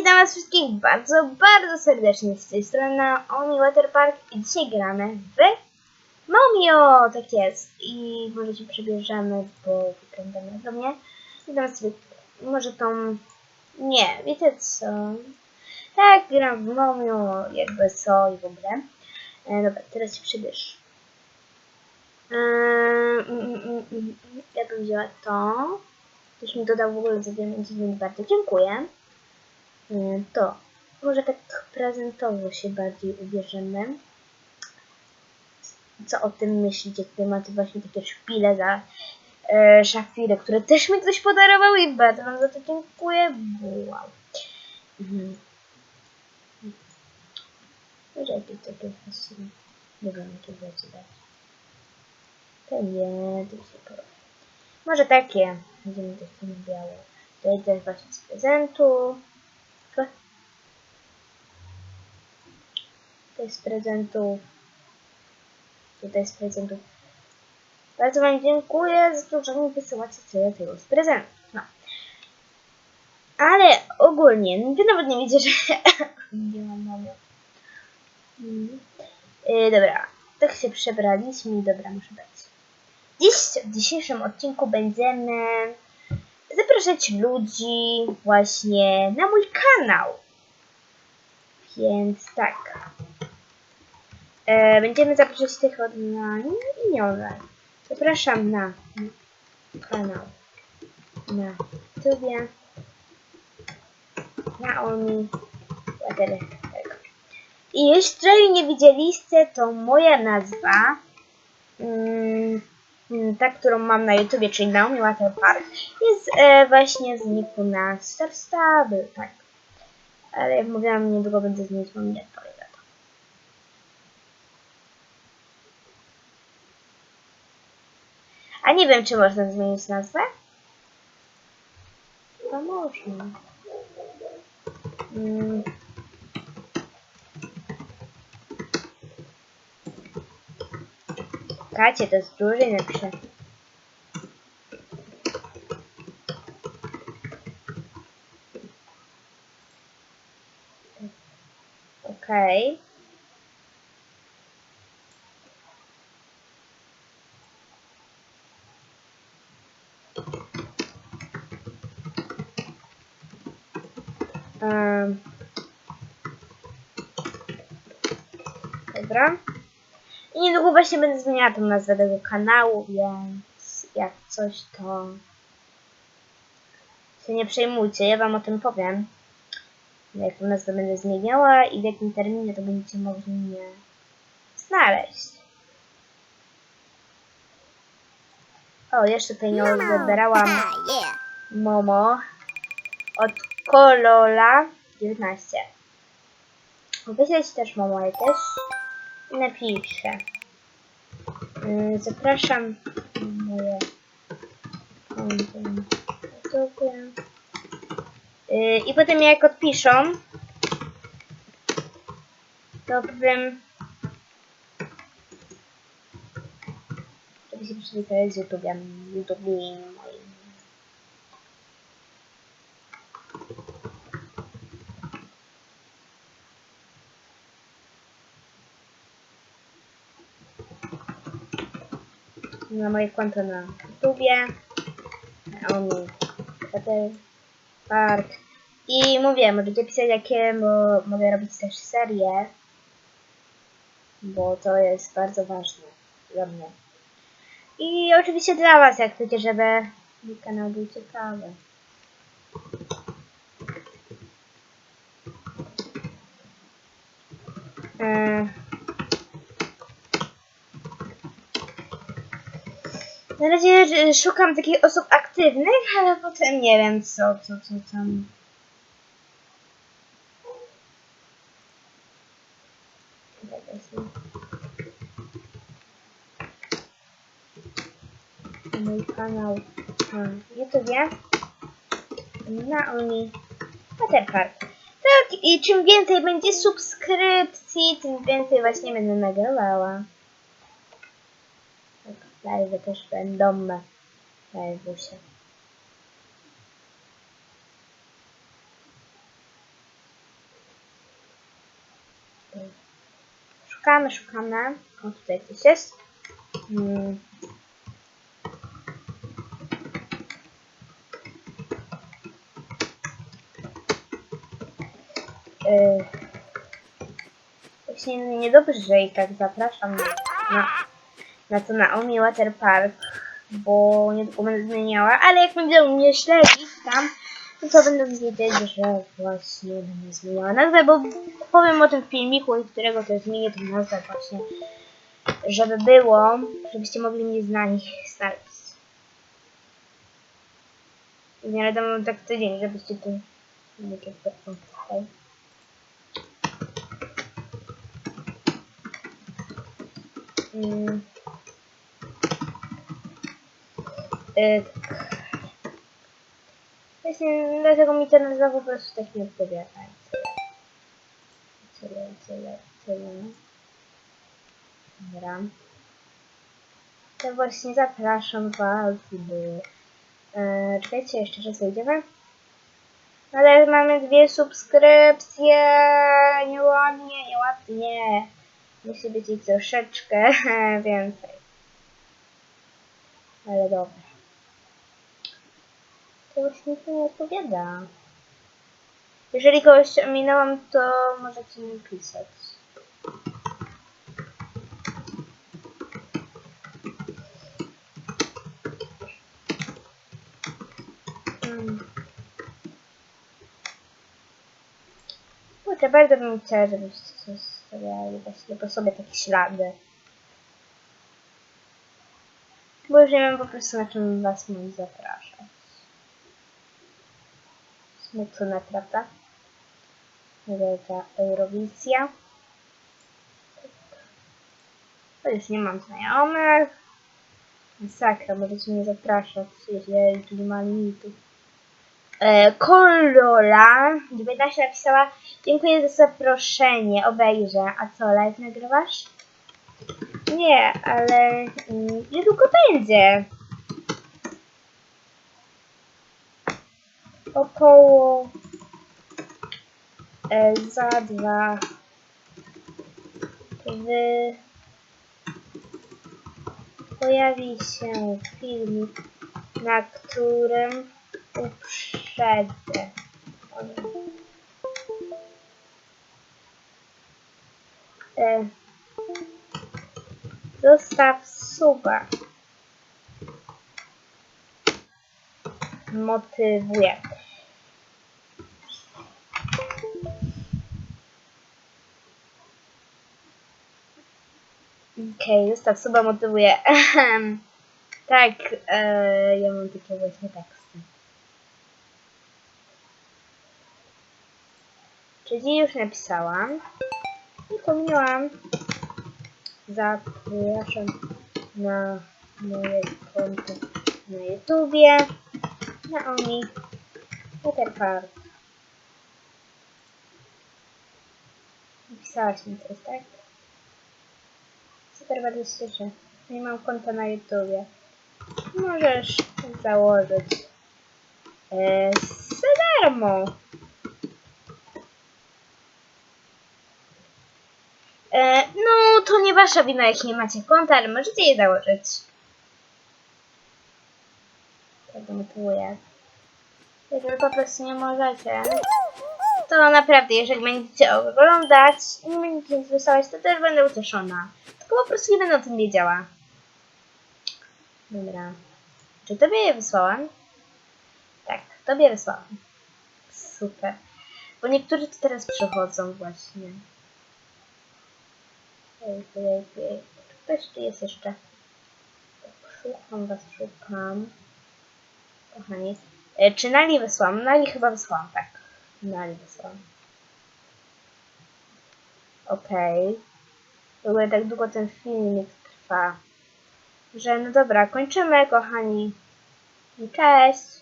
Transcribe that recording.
witam was wszystkich bardzo, bardzo serdecznie z tej strony na Omi Waterpark i dzisiaj gramy w Momio, tak jest. I może się przebierzemy, bo wyglądamy do mnie. I tam sobie, może tą, nie, wiecie co, tak, gram w Momio, jakby co i w ogóle. E, dobra, teraz się przebierz. Eee, mm, mm, mm, ja bym wzięła to. Ktoś mi dodał w ogóle za diamenty, więc bardzo dziękuję. Eee, To może tak prezentowo się bardziej ubierzemy. Co o tym myślicie, tutaj macie właśnie takie szpile za e, szafirę, które też mi ktoś podarował i bardzo wam za to dziękuję. Wow. Mhm. Może jakieś takie fasy. Nie wiem, jakie rzeczy dać. To nie, to się porobi. Może takie. Będziemy też to białe. Tutaj też właśnie z prezentu. Co? Tutaj z prezentów. Tutaj z prezentów. Bardzo Wam dziękuję za to, że mi wysyłacie tyle tego z prezentów. No. Ale ogólnie, Wy nawet nie wiecie, że nie mam mamy. Mm. Yy, dobra, tak się przebraliśmy dobra, muszę być. Dziś w dzisiejszym odcinku będziemy zapraszać ludzi właśnie na mój kanał. Więc tak. E, będziemy zapraszać tych nie online. Zapraszam na kanał na YouTubie Naomi Waterberg. I jeżeli nie widzieliście, to moja nazwa mm, mm, ta, którą mam na YouTubie, czyli Naomi Waterpark, jest e, właśnie z niku na Star Stable, tak. Ale jak mówiłam, niedługo będę zmienić, mam nie odpowiem za to. A nie wiem, czy można zmienić nazwę? Chyba można. Mm. Kacie, to jest duży napiszę. Okej. Dobra. I niedługo właśnie będę zmieniała tą nazwę tego kanału, więc jak coś to się nie przejmujcie, ja wam o tym powiem. Jak tą nazwę będę zmieniała i w jakim terminie to będziecie mogli mnie znaleźć. O, jeszcze nie odbierałam yeah. Momo od Kolola 19. Wyśleć też Momo jakieś i napiszę. Zapraszam moje I potem jak odpiszą, to powiem, żeby się przywitali z YouTube'em, YouTube na moje konto na YouTubie. Park. I mówię, możecie pisać jakie, bo mogę robić też serię. Bo to jest bardzo ważne dla mnie. I oczywiście dla was, jak chcecie, żeby mój kanał był ciekawy. Na razie szukam takich osób aktywnych, ale potem nie wiem co, co, co tam. Mój kanał na YouTubie Naomi Waterpark. Tak, i czym więcej będzie subskrypcji, tym więcej właśnie będę nagrywała. Live też będą live się. Okej. Szukamy, szukamy. O, tutaj coś jest. Mm. Yy. Właśnie niedobrze i tak zapraszam na, na, na to Naomi Water Park, bo niedługo będę zmieniała, ale jak będą mnie śledzić tam, no to będą wiedzieć, że właśnie będę zmieniała nazwę, bo powiem o tym filmiku, którego to zmienię tę nazwę właśnie, żeby było, żebyście mogli mnie znaleźć. I nie wiadomo tak tydzień, żebyście tu nie tutaj. Mm. Y, tak. Właśnie dlatego mi ta nazwa po prostu tak nie odpowiada. Tyle, tyle, tyle. Dobra. To właśnie zapraszam was, by... E, czekajcie, jeszcze raz wejdziemy. Ale mamy dwie subskrypcje. Nieładnie, nieładnie. Musi być ich troszeczkę więcej. Ale dobra. To nic nie odpowiada. Jeżeli kogoś ominęłam, to możecie mi pisać. Mm. Kurczę, bardzo bym chciała, żebyście coś właśnie po sobie takie ślady. Bo już nie wiem po prostu na czym was mam zapraszać. Smutne, prawda? Wielka Eurowizja. To już nie mam znajomych. Masakra, możecie mnie zapraszać, jeżeli tu nie ma limitów. E, Kolola 19 napisała Dziękuję za zaproszenie, obejrzę. A co, live nagrywasz? Nie, ale mm, niedługo będzie. Około e, za dwa wy pojawi się filmik, na którym uprzedzę. E, Zostaw suba. Motywuje. Okej, okay, zostaw suba motywuje. Tak, e, ja mam takie właśnie teksty. Czyli już napisałam. I pomniałam. Zapraszam na moje konto na YouTubie. Naomi Waterpark. Napisałaś mi coś, tak? Super, bardzo się cieszę. Nie mam konta na YouTubie. Możesz założyć e, za darmo. E, no, to nie wasza wina, jak nie macie konta, ale możecie je założyć. Tego motywuję. Jeżeli po prostu nie możecie, to naprawdę, jeżeli będziecie oglądać i będziecie wysyłać, to też będę ucieszona. Po prostu nie będę o tym wiedziała. Dobra. Czy tobie je wysłałam? Tak, tobie wysłałam. Super. Bo niektórzy tu teraz przychodzą właśnie. Ejku, ejku, ejku. Ktoś tu jest jeszcze. Szukam was, szukam. Kochani. E, czy Nali wysłałam? Nali chyba wysłałam, tak. Nali wysłałam. Okej. Okay. W ogóle tak długo ten filmik trwa. Że no dobra, kończymy, kochani. Cześć!